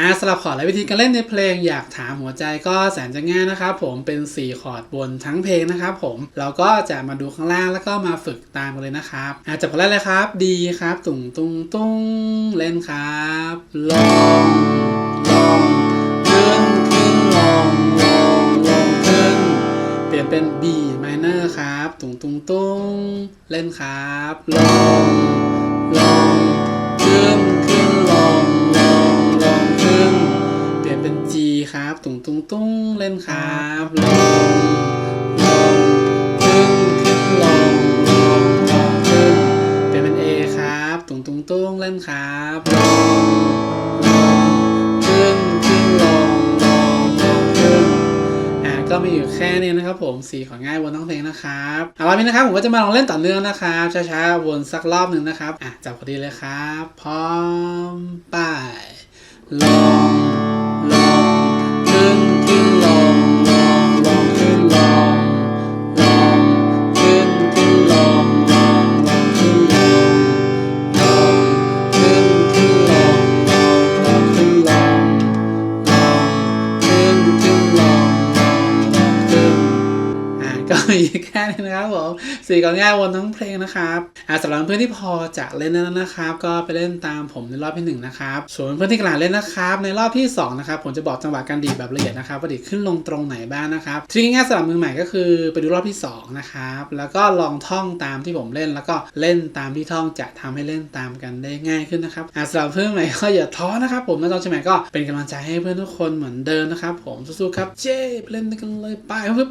อ่าสลับคอร์ดและวิธีการเล่นในเพลงอยากถามหัวใจก็แสนจะง่ายนะครับผมเป็น 4 คอร์ดบนทั้งเพลงนะครับผมเราก็จะมาดูข้างล่างแล้วก็มาฝึกตามกันเลยนะครับอาจับกันแรกเลยครับ ดีครับ ตุงตุงตุงเล่นครับลงลงขึ้นขึ้นลงลงลงขึ้น เปลี่ยนเป็น B minor ครับ ตุงตุงตุงเล่นครับลงลง ครับ ตุงตุงตุงเล่นครับลงลงขึ้นขึ้นลงลงลงขึ้นเปลี่ยนเป็น A ครับ ตุงตุงตุงเล่นครับลงลงขึ้นขึ้นลงลงลงขึ้นอ่าก็มีอยู่แค่นี้นะครับ ผมสีของง่ายวนทั้งเพลงนะครับเอาวันนี้นะครับผมก็จะมาลองเล่นต่อเนื่องนะครับช้าๆวนสักรอบหนึ่งนะครับอะจับพอดีเลยครับ พร้อมไป้ายลง ก็มีแค่นี้นะครับผมสี่ก่อนง่ายวนทั้งเพลงนะครับอ่าสำหรับเพื่อนที่พอจะเล่นแล้วนะครับ ก็ไปเล่นตามผมในรอบที่หนึ่งนะครับส่วนเพื่อนที่กลังเล่นนะครับ ในรอบที่สองนะครับ ผมจะบอกจังหวะการดีดแบบละเอียดนะครับว่าดีดขึ้นลงตรงไหนบ้างนะครับทริคง่ายสำหรับมือใหม่ก็คือไปดูรอบที่สองนะครับแล้วก็ลองท่องตามที่ผมเล่น แล้วก็เล่นตามที่ท่องจะทำให้เล่นตามกันได้ง่ายขึ้นนะครับอ่าสำหรับเพื่อนใหม่ก็อย่าท้อนะครับ ผมนะตอนเชียงใหม่ก็เป็นกำลังใจให้เพื่อนทุกคนเหมือนเดิมนะครับ ผมสู้ๆครับเจ้ไปเล่นกันเลยไปปึ๊บ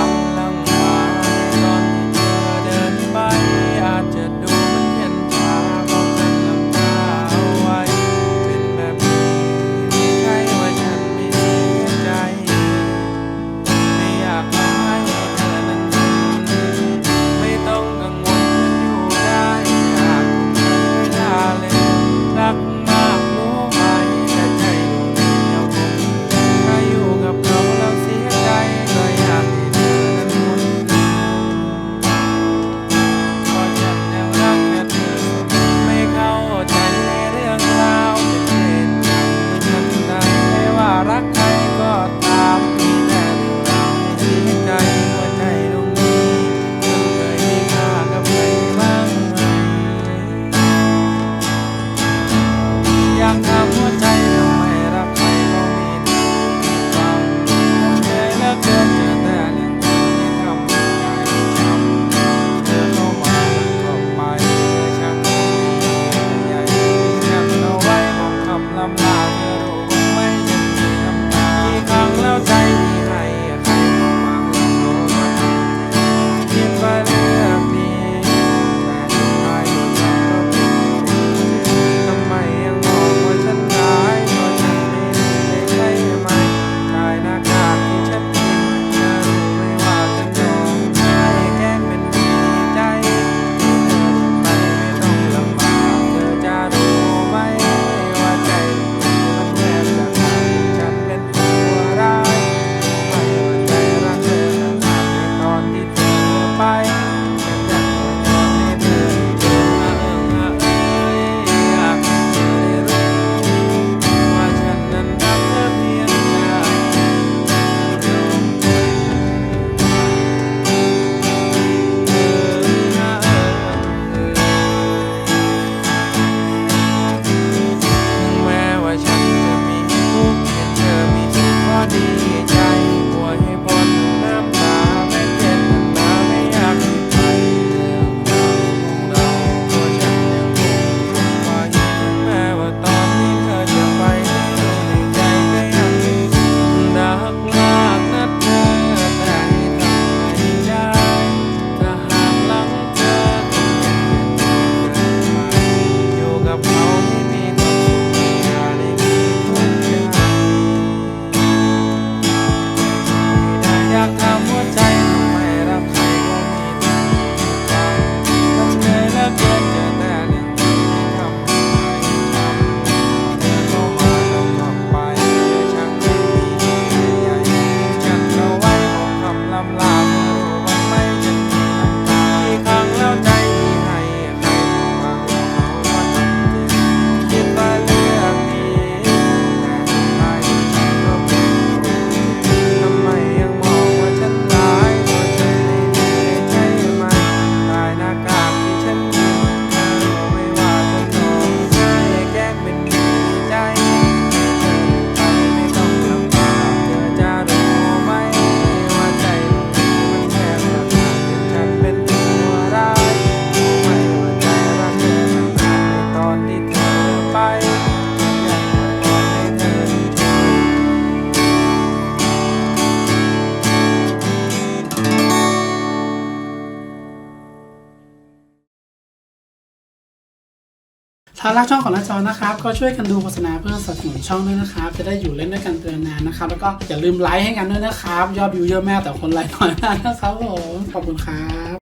ถ้ารักช่องของน้าจอนะครับก็ช่วยกันดูโฆษณาเพื่อสนับสนุนช่องด้วยนะครับ จะได้อยู่เล่นด้วยกันเตือนนานนะครับ แล้วก็อย่าลืมไลค์ให้กันด้วยนะครับ ยอดวิวเยอะมากแต่คนไลค์น้อยมากนะครับผมขอบคุณครับ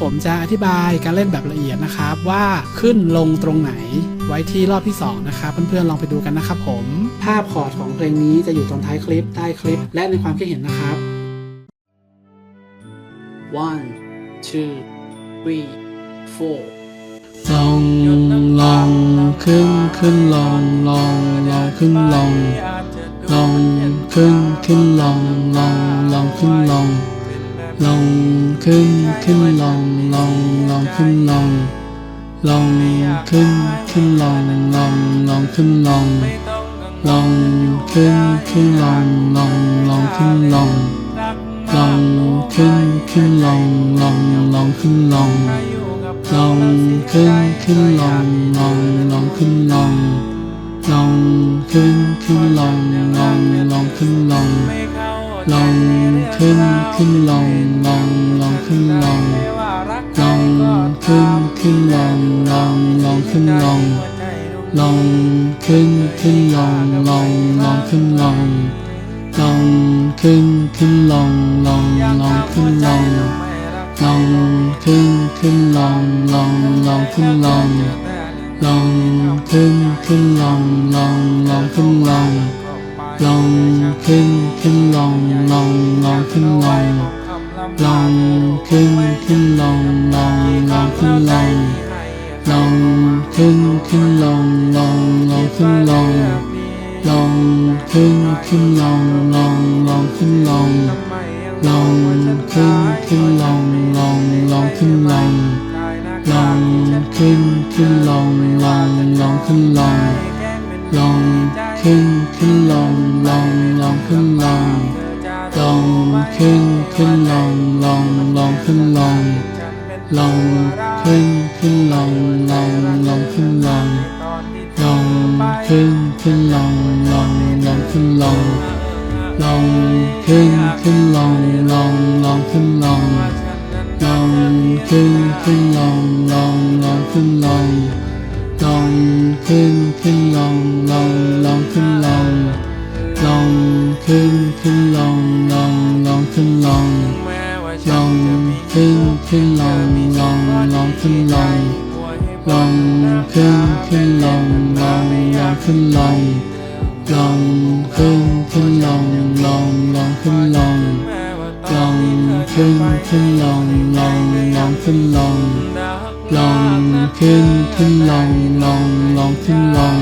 ผมจะอธิบายการเล่นแบบละเอียดนะครับว่าขึ้นลงตรงไหนไว้ที่รอบที่ 2 นะครับ เพื่อนๆ ลองไปดูกันนะครับผม ภาพคอร์ดของเพลงนี้จะอยู่ตรงท้ายคลิปใต้คลิปและในความคิดเห็นนะครับ one two three four ลงลงขึ้นขึ้นลงลงลงขึ้นลงลงขึ้นขึ้นลงลงลงขึ้นลงลงขึ้นขึ้นลงลงลงขึ้นลงลงขึ้นขึ้นลงลงลงขึ้นลงลงขึ้นขึ้นลงลงลงขึ้นลงลงขึ้นขึ้นลงลงลงขึ้นลง ลองขึ้นขึ้นลองลองลองขึ้นลองลองขึ้นขึ้นลองลองลองขึ้นลองลองขึ้นขึ้นลองลองลองขึ้นลองลองขึ้นขึ้นลองลองลองขึ้นลองลองขึ้นขึ้นลองลองลองขึ้นลองลองขึ้นขึ้นลองลองลองขึ้นลอง ลองขึ้นขึ้นลองลองลองขึ้นลองลองขึ้นขึ้นลองลองลองขึ้นลองลองขึ้นขึ้นลองลองลองขึ้นลองลองขึ้นขึ้นลองลองลองขึ้นลองลองขึ้นขึ้นลองลองลองขึ้นลองลองขึ้นขึ้นลองลองลองขึ้นลองลองขึ้นขึ้นลอง ลองขึ้นลองลองขึ้นขึ้นลองลองลองขึ้นลองลองขึ้นขึ้นลองลองลองขึ้นลองลองขึ้นขึ้นลองลองลองขึ้นลองลองขึ้นขึ้นลองลองลองขึ้นลองลองขึ้นขึ้นลองลองลองขึ้นลองลองขึ้นขึ้นลองลองลองขึ้นลอง ลองขึ้นขึ้นลองลองลองขึ้นลองลองขึ้นขึ้นลองลองลองขึ้นลองลองขึ้นขึ้นลองลองลองขึ้นลองลองขึ้นขึ้นลองลองลองขึ้นลองลองขึ้นขึ้นลองลองลองขึ้นลองลองขึ้นขึ้นลองลองลองขึ้นลอง ลองขึ้นขึ้นลองลองลองขึ้นลอง ลองขึ้นขึ้นลองลองลองขึ้นลอง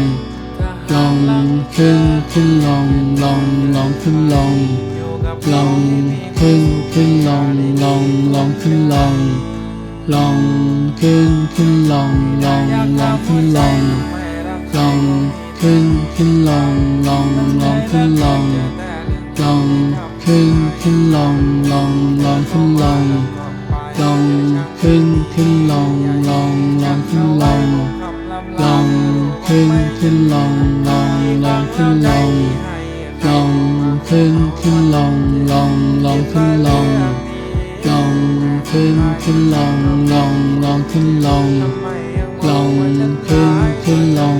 ลองขึ้นขึ้นลองลองลองขึ้นลอง ลองขึ้นขึ้นลองลองลองขึ้นลอง ลองขึ้นขึ้นลองลองลองขึ้นลอง ลองขึ้นขึ้นลองลองลองขึ้นลองลอง ขึ้นขึ้นลองลองลองขึ้นลองลองขึ้นขึ้นลองลองลองขึ้นลองลองขึ้นขึ้นลองลองลองขึ้นลองลองขึ้นขึ้นลองลองลองขึ้นลองลองขึ้นขึ้นลองลองลองขึ้นลองลองขึ้นขึ้นลองลอง